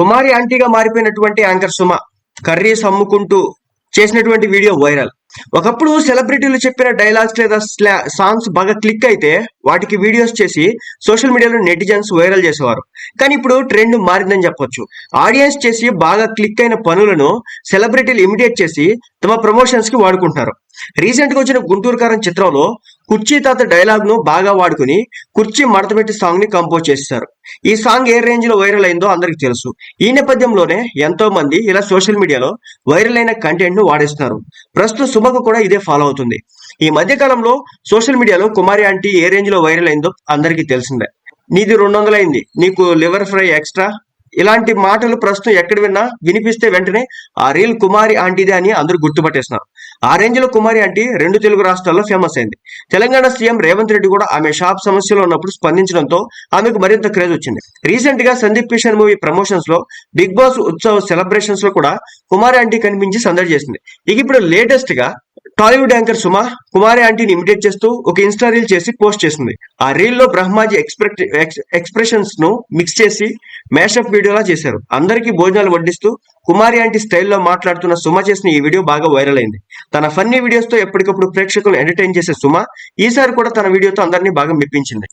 కుమారి ఆంటీగా మారిపోయినటువంటి anchor Suma curries అమ్ముకుంటూ చేసినటువంటి వీడియో వైరల్. ఒకప్పుడు సెలబ్రిటీలు చెప్పిన డైలాగ్స్ లేదా స్లా- సాంగ్స్ బాగా క్లిక్ అయితే వాటికి వీడియోస్ చేసి సోషల్ మీడియాలో నెటిజన్స్ వైరల్ చేసేవారు. కానీ ఇప్పుడు ట్రెండ్ మారిందని చెప్పొచ్చు. ఆడియన్స్ చేసి బాగా క్లిక్ అయిన పనులను సెలబ్రిటీలు ఇమిడియేట్ చేసి తమ ప్రమోషన్స్కి వాడుకుంటున్నారు. రీసెంట్గా వచ్చిన గుంటూరు కారం చిత్రంలో కుర్చీ తాత డైలాగ్ను బాగా వాడుకుని కుర్చీ మడతపెట్టి సాంగ్ని కంపోజ్ చేశారు ఈ సాంగ్ ఏ రేంజ్లో వైరల్ అయిందో అందరికి తెలుసు. ఈ నేపథ్యంలోనే ఎంతో మంది ఇలా సోషల్ మీడియాలో వైరల్ అయిన కంటెంట్ను వాడేస్తున్నారు. ప్రస్తుతం సుమకు కూడా ఇదే ఫాలో అవుతుంది. ఈ మధ్య కాలంలో సోషల్ మీడియాలో కుమారి ఆంటీ ఏ రేంజ్లో వైరల్ అయిందో అందరికీ తెలిసిందే. నీది రెండు వందలు అయింది నీకు లివర్ ఫ్రై ఎక్స్ట్రా? ఇలాంటి మాటలు ప్రస్తుతం ఎక్కడ విన్నా వినిపిస్తే వెంటనే ఆ రీల్ కుమారి ఆంటీదే అని అందరూ గుర్తుపట్టేస్తున్నారు. ఆ రేంజ్లో కుమారి ఆంటీ రెండు తెలుగు రాష్ట్రాల్లో ఫేమస్ అయింది. తెలంగాణ సీఎం రేవంత్ రెడ్డి కూడా ఆమె షాప్ సమస్యలో ఉన్నప్పుడు స్పందించడంతో ఆమెకు మరింత క్రేజ్ వచ్చింది. రీసెంట్గా సందీప్ కిషన్ మూవీ ప్రమోషన్స్లో బిగ్ బాస్ ఉత్సవ సెలబ్రేషన్స్లో కూడా కుమారి ఆంటీ కనిపించి సందడి చేసింది. ఇక ఇప్పుడు లేటెస్ట్గా టాలీవుడ్ యాంకర్ సుమ కుమారి ఆంటీని ఇమిటేట్ చేస్తూ ఒక ఇన్స్టా రీల్ చేసి పోస్ట్ చేసింది. ఆ రీల్లో బ్రహ్మాజీ ఎక్స్పెక్ట్ ఎక్స్ప్రెషన్స్ను మిక్స్ చేసి మేషప్ వీడియోలా చేశారు. అందరికీ భోజనాలు వడ్డిస్తూ కుమారి ఆంటీ స్టైల్లో మాట్లాడుతున్న సుమ చేసిన ఈ వీడియో బాగా వైరల్ అయింది. తన ఫన్నీ వీడియోస్తో ఎప్పటికప్పుడు ప్రేక్షకులను ఎంటర్టైన్ చేసే సుమ ఈసారి కూడా తన వీడియోతో అందరినీ బాగా మెప్పించింది.